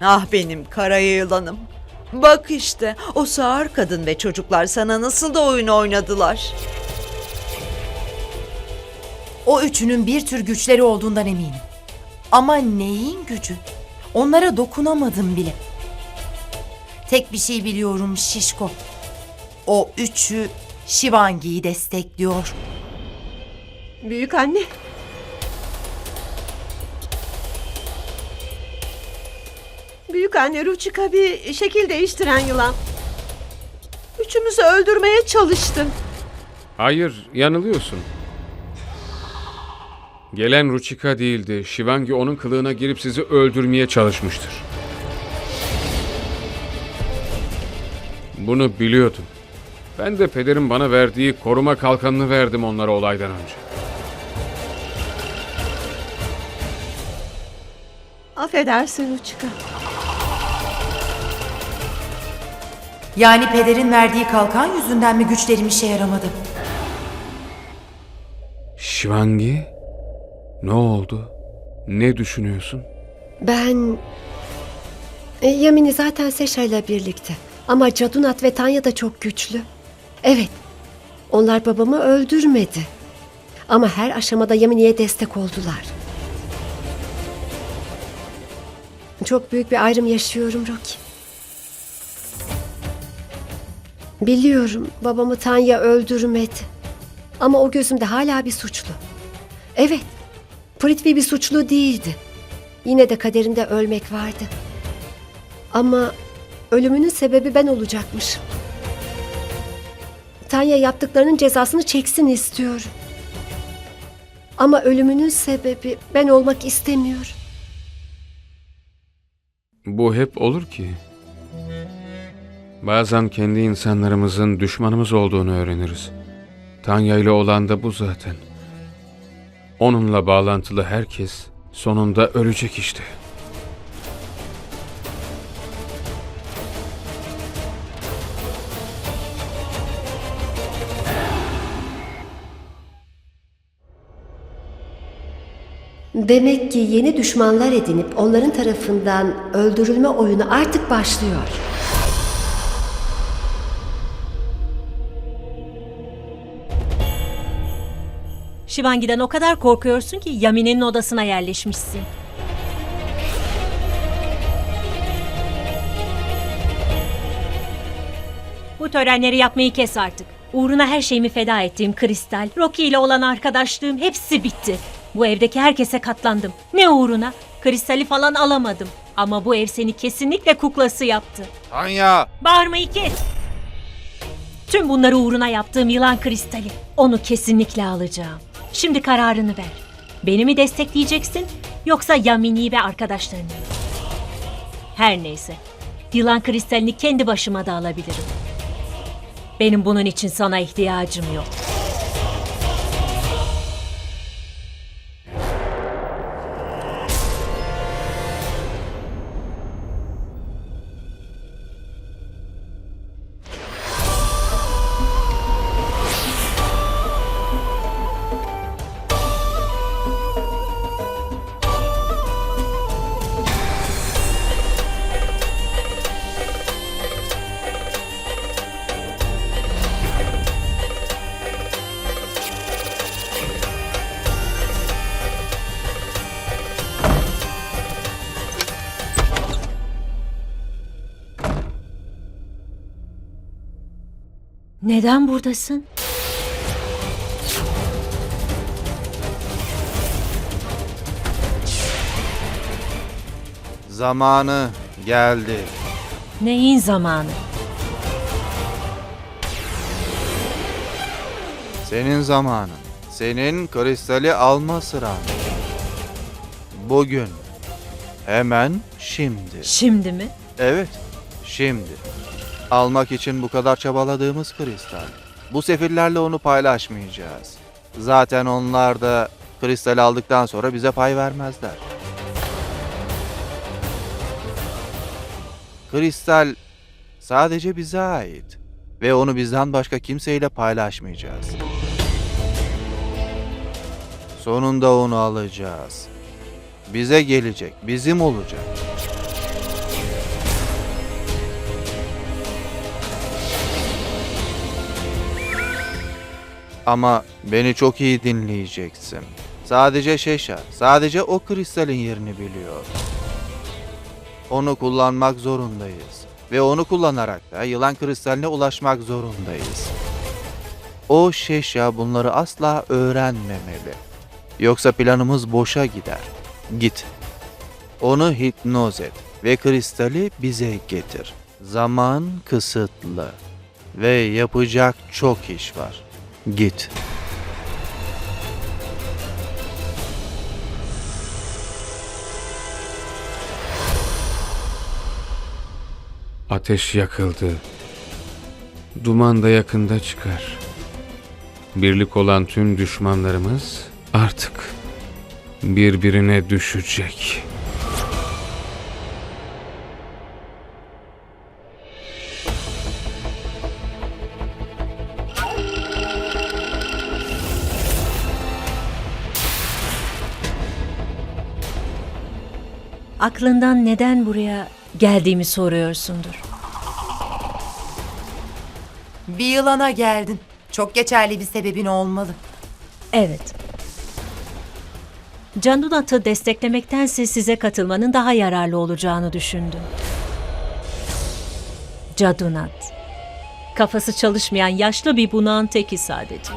Ah benim kara yılanım. Bak işte o sağır kadın ve çocuklar sana nasıl da oyun oynadılar. O üçünün bir tür güçleri olduğundan eminim. Ama neyin gücü? Onlara dokunamadım bile. Tek bir şey biliyorum Şişko. O üçü Shivangi'yi destekliyor. Büyük anne. Büyük anne Ruchika bir şekil değiştiren yılan. Üçümüzü öldürmeye çalıştı. Hayır, yanılıyorsun. Gelen Ruchika değildi. Shivangi onun kılığına girip sizi öldürmeye çalışmıştır. Bunu biliyordum. Ben de pederin bana verdiği koruma kalkanını verdim onlara olaydan önce. Affedersin Ruchika. Yani pederin verdiği kalkan yüzünden mi güçlerim işe yaramadı? Shivangi? Ne oldu? Ne düşünüyorsun? Ben... E, Yamini zaten Seşa ile birlikte. Ama Cadunat ve Tanya da çok güçlü. Evet, onlar babamı öldürmedi. Ama her aşamada Yamini'ye destek oldular. Çok büyük bir ayrım yaşıyorum Rocky. Biliyorum babamı Tanya öldürmedi. Ama o gözümde hala bir suçlu. Evet, Prithvi bir suçlu değildi. Yine de kaderinde ölmek vardı. Ama ölümünün sebebi ben olacakmışım. Tanya yaptıklarının cezasını çeksin istiyorum. Ama ölümünün sebebi ben olmak istemiyorum. Bu hep olur ki. Bazen kendi insanlarımızın düşmanımız olduğunu öğreniriz. Tanya ile olan da bu zaten. Onunla bağlantılı herkes sonunda ölecek işte. Demek ki yeni düşmanlar edinip onların tarafından öldürülme oyunu artık başlıyor. Şivangi'den o kadar korkuyorsun ki Yamine'nin odasına yerleşmişsin. Bu törenleri yapmayı kes artık. Uğruna her şeyimi feda ettiğim Kristal, Rocky ile olan arkadaşlığım hepsi bitti. Bu evdeki herkese katlandım. Ne uğruna? Kristali falan alamadım. Ama bu ev seni kesinlikle kuklası yaptı. Anya! Bağırmayı kes. Tüm bunları uğruna yaptığım yılan kristali. Onu kesinlikle alacağım. Şimdi kararını ver. Beni mi destekleyeceksin yoksa Yamini'yi ve arkadaşlarını? Her neyse. Yılan kristalini kendi başıma da alabilirim. Benim bunun için sana ihtiyacım yok. Neden buradasın? Zamanı geldi. Neyin zamanı? Senin zamanın. Senin kristali alma sıran. Bugün. Hemen şimdi. Şimdi mi? Evet, şimdi. Almak için bu kadar çabaladığımız kristal. Bu sefillerle onu paylaşmayacağız. Zaten onlar da kristal aldıktan sonra bize pay vermezler. Kristal sadece bize ait ve onu bizden başka kimseyle paylaşmayacağız. Sonunda onu alacağız. Bize gelecek, bizim olacak. Ama beni çok iyi dinleyeceksin. Sadece Şeşa, sadece o kristalin yerini biliyor. Onu kullanmak zorundayız. Ve onu kullanarak da yılan kristaline ulaşmak zorundayız. O Şeşa bunları asla öğrenmemeli. Yoksa planımız boşa gider. Git. Onu hipnoz et ve kristali bize getir. Zaman kısıtlı ve yapacak çok iş var. Git. Ateş yakıldı. Duman da yakında çıkar. Birlik olan tüm düşmanlarımız artık birbirine düşecek. Aklından neden buraya geldiğimi soruyorsundur. Bir yılana geldin. Çok geçerli bir sebebin olmalı. Evet. Canunat'ı desteklemektense size katılmanın daha yararlı olacağını düşündüm. Cadunat. Kafası çalışmayan yaşlı bir bunağın teki sadece.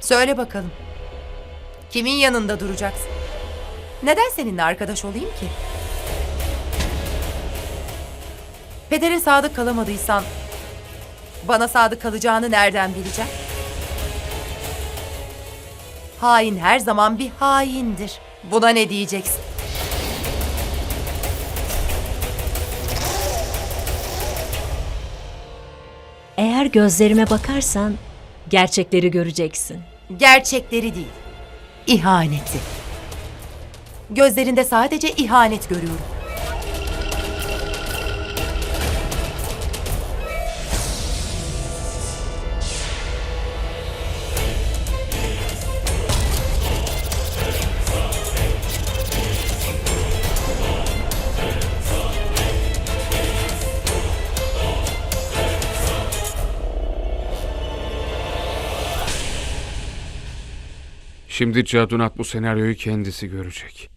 Söyle bakalım. Kimin yanında duracaksın? Neden seninle arkadaş olayım ki? Pedere sadık kalamadıysan bana sadık kalacağını nereden bileceğim? Hain her zaman bir haindir. Buna ne diyeceksin? Eğer gözlerime bakarsan gerçekleri göreceksin. Gerçekleri değil, ihaneti. Gözlerinde sadece ihanet görüyorum. Şimdi Cadunat bu senaryoyu kendisi görecek.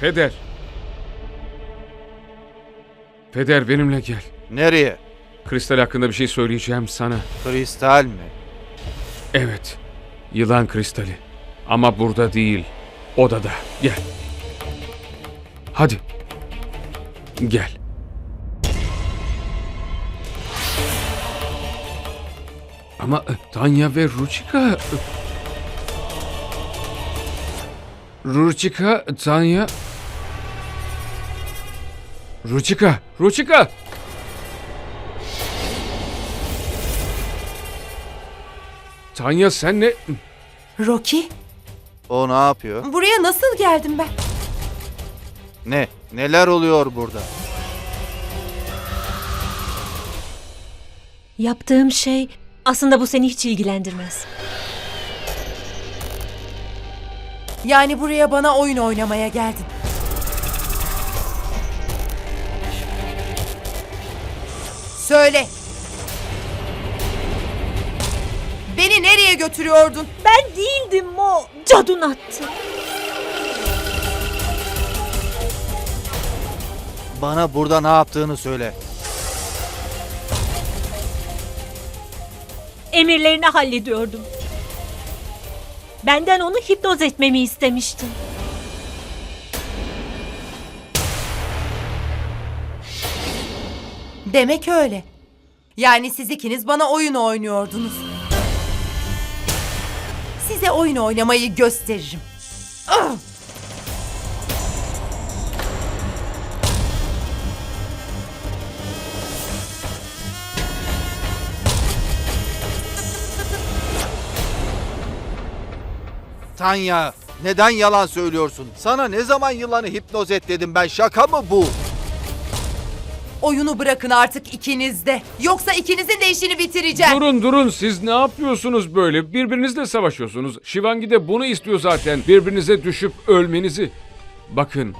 Peder. Peder benimle gel. Nereye? Kristal hakkında bir şey söyleyeceğim sana. Kristal mi? Evet. Yılan kristali. Ama burada değil. Odada. Gel. Hadi. Gel. Ama Tanya ve Ruchika... Ruchika, Tanya... Ruchika, Ruchika! Tanya sen ne... Rocky, O ne yapıyor? buraya nasıl geldim ben? Ne? Neler oluyor burada? Yaptığım şey aslında bu seni hiç ilgilendirmez. Yani buraya bana oyun oynamaya geldin. Söyle. Beni nereye götürüyordun? Ben değildim o. Cadunattı. Bana burada ne yaptığını söyle. Emirlerini hallediyordum. Benden onu hipnoz etmemi istemiştin. Demek öyle. Yani siz ikiniz bana oyun oynuyordunuz. Size oyun oynamayı gösteririm. Ah! Tanya, neden yalan söylüyorsun? Sana ne zaman yılanı hipnoz et dedim ben. Şaka mı bu? Oyunu bırakın artık ikiniz de. Yoksa ikinizin de işini bitireceğim. Durun durun siz ne yapıyorsunuz böyle? Birbirinizle savaşıyorsunuz. Shivangi de bunu istiyor zaten. Birbirinize düşüp ölmenizi. Bakın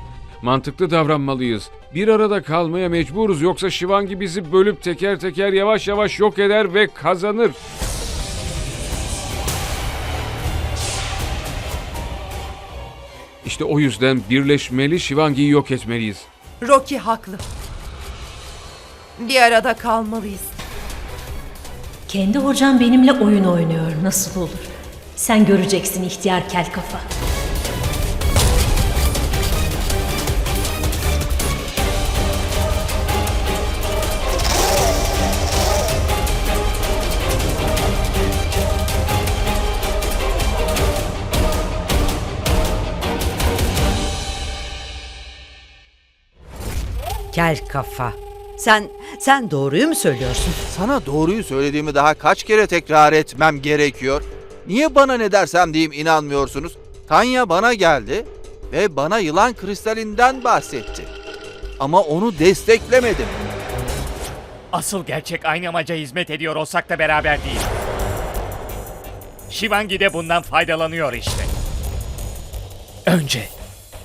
Mantıklı davranmalıyız. Bir arada kalmaya mecburuz yoksa Şivangi bizi bölüp teker teker yavaş yavaş yok eder ve kazanır. İşte o yüzden birleşmeli Şivangi'yi yok etmeliyiz. Rocky haklı. Bir arada kalmalıyız. Kendi hocam benimle oyun oynuyor. Nasıl olur? Sen göreceksin ihtiyar kel kafa. Kel kafa. Sen sen doğruyu mu söylüyorsun? Sana doğruyu söylediğimi daha kaç kere tekrar etmem gerekiyor? Niye bana ne dersem diyeyim inanmıyorsunuz? Tanya bana geldi ve bana yılan kristalinden bahsetti. Ama onu desteklemedim. Asıl gerçek aynı amaca hizmet ediyor olsak da beraber değil. Shivangi de bundan faydalanıyor işte. Önce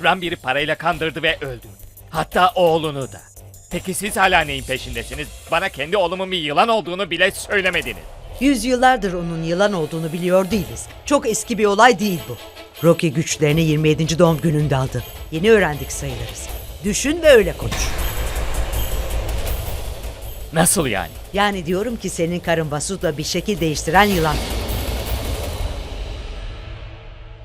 Rambir'i parayla kandırdı ve öldü. Hatta oğlunu da. Peki siz hala neyin peşindesiniz? Bana kendi oğlumun bir yılan olduğunu bile söylemediniz. Yüzyıllardır onun yılan olduğunu biliyor değiliz. Çok eski bir olay değil bu. Rocky güçlerini 27. doğum gününde aldı. Yeni öğrendik sayılırız. Düşün ve öyle konuş. Nasıl yani? Yani diyorum ki senin karın Vasudha bir şekil değiştiren yılan.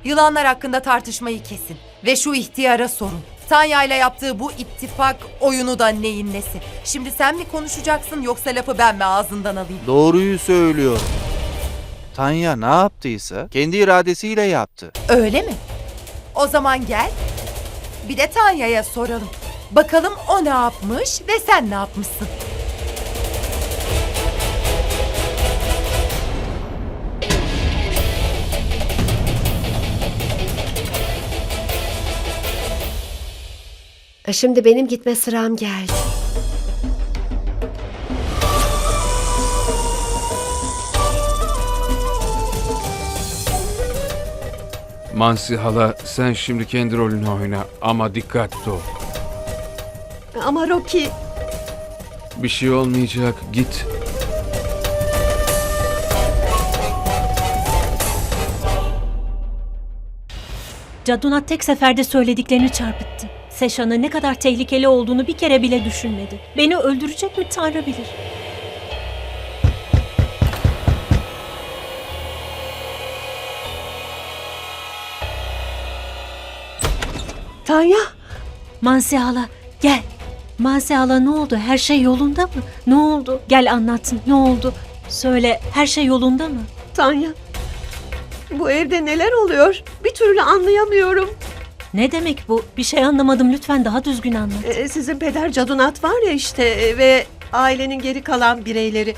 Yılanlar hakkında tartışmayı kesin. Ve şu ihtiyara sorun. Tanya ile yaptığı bu ittifak oyunu da neyin nesi? Şimdi sen mi konuşacaksın yoksa lafı ben mi ağzından alayım? Doğruyu söylüyor. Tanya ne yaptıysa kendi iradesiyle yaptı. Öyle mi? O zaman gel. Bir de Tanya'ya soralım. Bakalım o ne yapmış ve sen ne yapmışsın? Şimdi benim gitme sıram geldi. Mansi hala sen şimdi kendi rolünü oyna ama dikkatli ol. Ama Rocky Bir şey olmayacak git. Cadunat tek seferde söylediklerini çarpıttı. Seşan'ın ne kadar tehlikeli olduğunu bir kere bile düşünmedi. Beni öldürecek mi Tanrı bilir. Tanya Mansi hala gel. Mansi hala ne oldu? Her şey yolunda mı? Ne oldu? Gel anlatsın. Ne oldu? Söyle her şey yolunda mı? Tanya bu evde neler oluyor? Bir türlü anlayamıyorum. Ne demek bu? Bir şey anlamadım. Lütfen daha düzgün anlat. Ee, sizin peder Cadunat var ya işte e, ve ailenin geri kalan bireyleri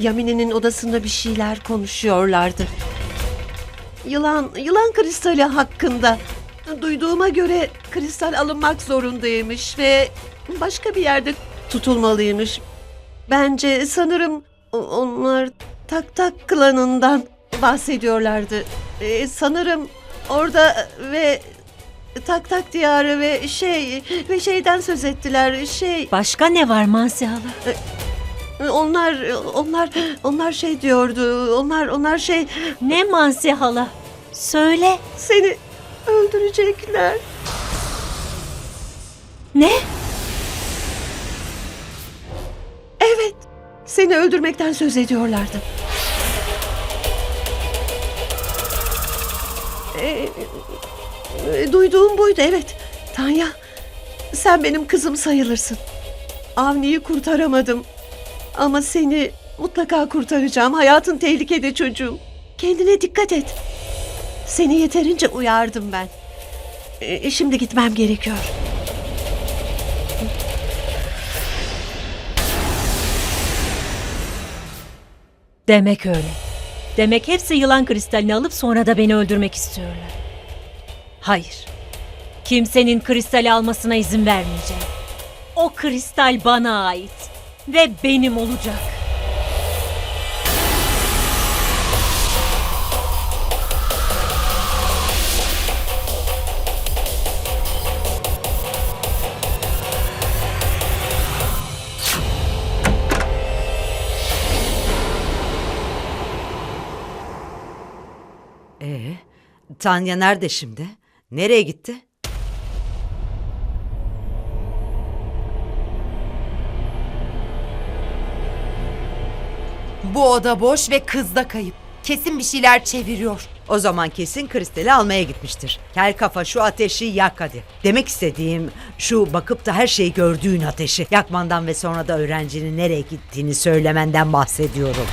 Yamini'nin odasında bir şeyler konuşuyorlardı. Yılan, yılan kristali hakkında. Duyduğuma göre kristal alınmak zorundaymış ve başka bir yerde tutulmalıymış. Bence sanırım onlar tak tak klanından bahsediyorlardı. Ee, sanırım orada ve tak tak diyarı ve şey ve şeyden söz ettiler. Şey Başka ne var Mansi hala? onlar onlar onlar şey diyordu. Onlar onlar şey Ne Mansi hala? Söyle. seni öldürecekler. Ne? Evet. Seni öldürmekten söz ediyorlardı. Ee, duyduğum buydu evet. Tanya, sen benim kızım sayılırsın. Avni'yi kurtaramadım. Ama seni mutlaka kurtaracağım. Hayatın tehlikede çocuğum. Kendine dikkat et. Seni yeterince uyardım ben. Ee, şimdi gitmem gerekiyor. Demek öyle. Demek hepsi yılan kristalini alıp sonra da beni öldürmek istiyorlar. Hayır. Kimsenin kristal almasına izin vermeyeceğim. O kristal bana ait ve benim olacak. Ee, Tanya nerede şimdi? Nereye gitti? Bu oda boş ve kız da kayıp. Kesin bir şeyler çeviriyor. O zaman kesin kristali almaya gitmiştir. Kel kafa şu ateşi yak hadi. Demek istediğim şu bakıp da her şeyi gördüğün ateşi. Yakmandan ve sonra da öğrencinin nereye gittiğini söylemenden bahsediyorum.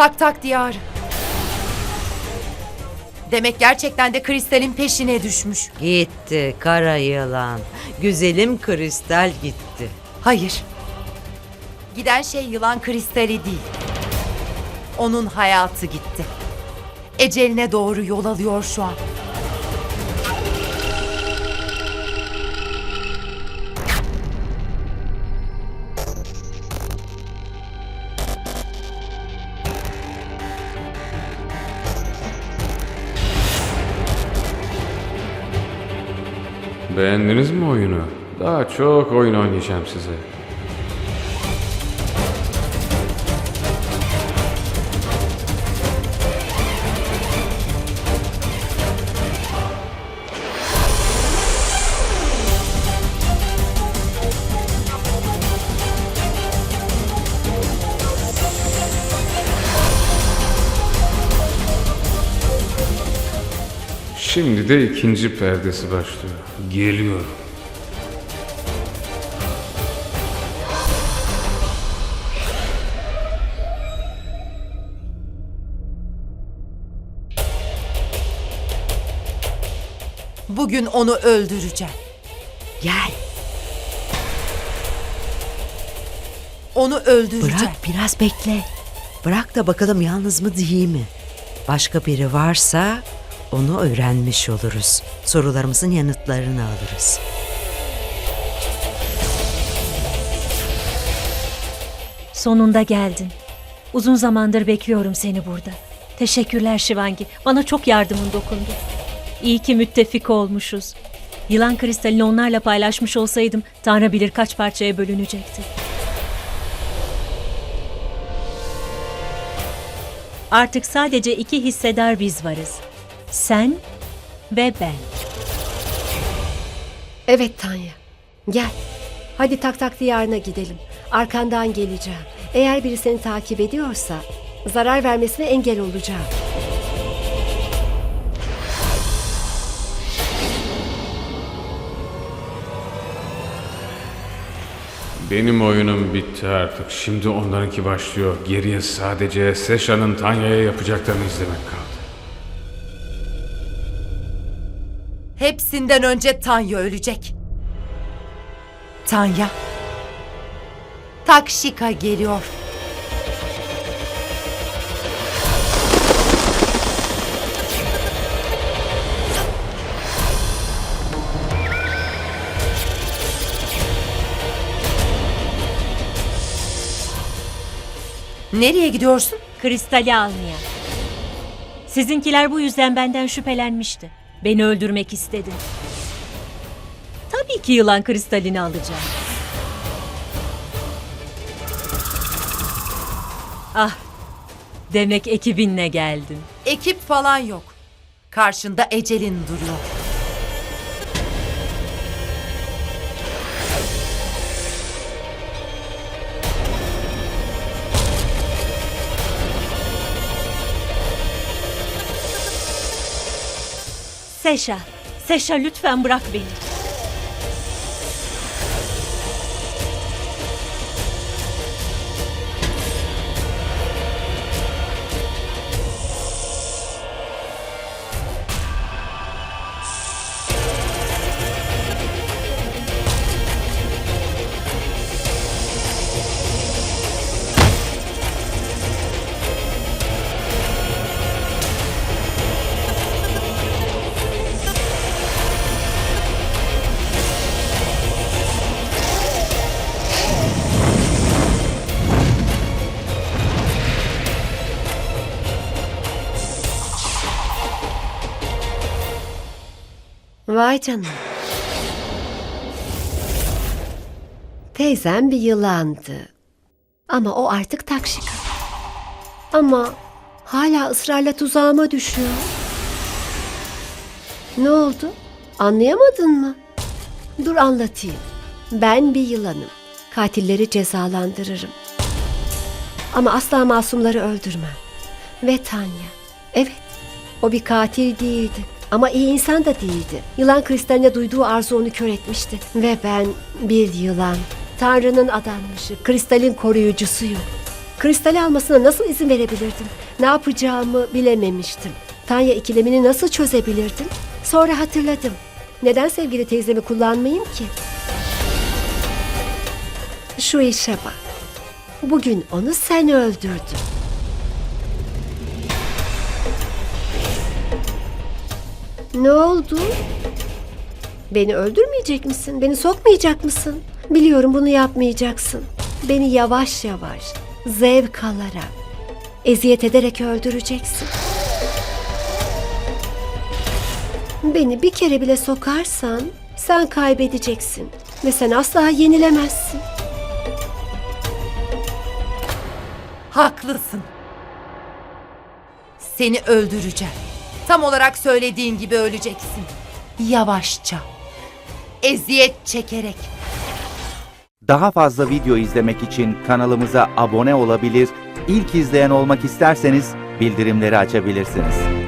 Tak tak diyar. Demek gerçekten de kristalin peşine düşmüş. Gitti kara yılan. Güzelim kristal gitti. Hayır. Giden şey yılan kristali değil. Onun hayatı gitti. Eceline doğru yol alıyor şu an. Beğendiniz mi oyunu? Daha çok oyun oynayacağım size. Şimdi de ikinci perdesi başlıyor. Geliyor. Bugün onu öldüreceğim. Gel Onu öldüreceğim. bırak biraz bekle. Bırak da bakalım yalnız mı değil mi? Başka biri varsa onu öğrenmiş oluruz. Sorularımızın yanıtlarını alırız. Sonunda geldin. Uzun zamandır bekliyorum seni burada. Teşekkürler Şivangi. Bana çok yardımın dokundu. İyi ki müttefik olmuşuz. Yılan kristalini onlarla paylaşmış olsaydım Tanrı bilir kaç parçaya bölünecekti. Artık sadece iki hissedar biz varız. Sen ve ben. Evet Tanya. Gel. Hadi tak tak diyarına gidelim. Arkandan geleceğim. Eğer biri seni takip ediyorsa zarar vermesine engel olacağım. Benim oyunum bitti artık. Şimdi onlarınki başlıyor. Geriye sadece Seşa'nın Tanya'ya yapacaklarını izlemek kaldı. Hepsinden önce Tanya ölecek. Tanya. Takşika geliyor. Nereye gidiyorsun? Kristali almaya. Sizinkiler bu yüzden benden şüphelenmişti. Beni öldürmek istedi. Tabii ki yılan kristalini alacağım. Ah, demek ekibinle geldin. Ekip falan yok. Karşında ecelin duruyor. Seşa, Seşa lütfen bırak beni. Vay canına. Teyzem bir yılandı. Ama o artık takşika. Ama hala ısrarla tuzağıma düşüyor. Ne oldu? Anlayamadın mı? Dur anlatayım. Ben bir yılanım. Katilleri cezalandırırım. Ama asla masumları öldürmem. Ve Tanya. Evet, o bir katil değildi. Ama iyi insan da değildi. Yılan kristaline duyduğu arzu onu kör etmişti. Ve ben bir yılan. Tanrı'nın adanmışı, kristalin koruyucusuyum. Kristali almasına nasıl izin verebilirdim? Ne yapacağımı bilememiştim. Tanya ikilemini nasıl çözebilirdim? Sonra hatırladım. Neden sevgili teyzemi kullanmayayım ki? Şu işe bak. Bugün onu sen öldürdün. Ne oldu? Beni öldürmeyecek misin? Beni sokmayacak mısın? Biliyorum bunu yapmayacaksın. Beni yavaş yavaş, zevk alarak, eziyet ederek öldüreceksin. Beni bir kere bile sokarsan sen kaybedeceksin ve sen asla yenilemezsin. Haklısın. Seni öldüreceğim. Tam olarak söylediğin gibi öleceksin. Yavaşça. Eziyet çekerek. Daha fazla video izlemek için kanalımıza abone olabilir, ilk izleyen olmak isterseniz bildirimleri açabilirsiniz.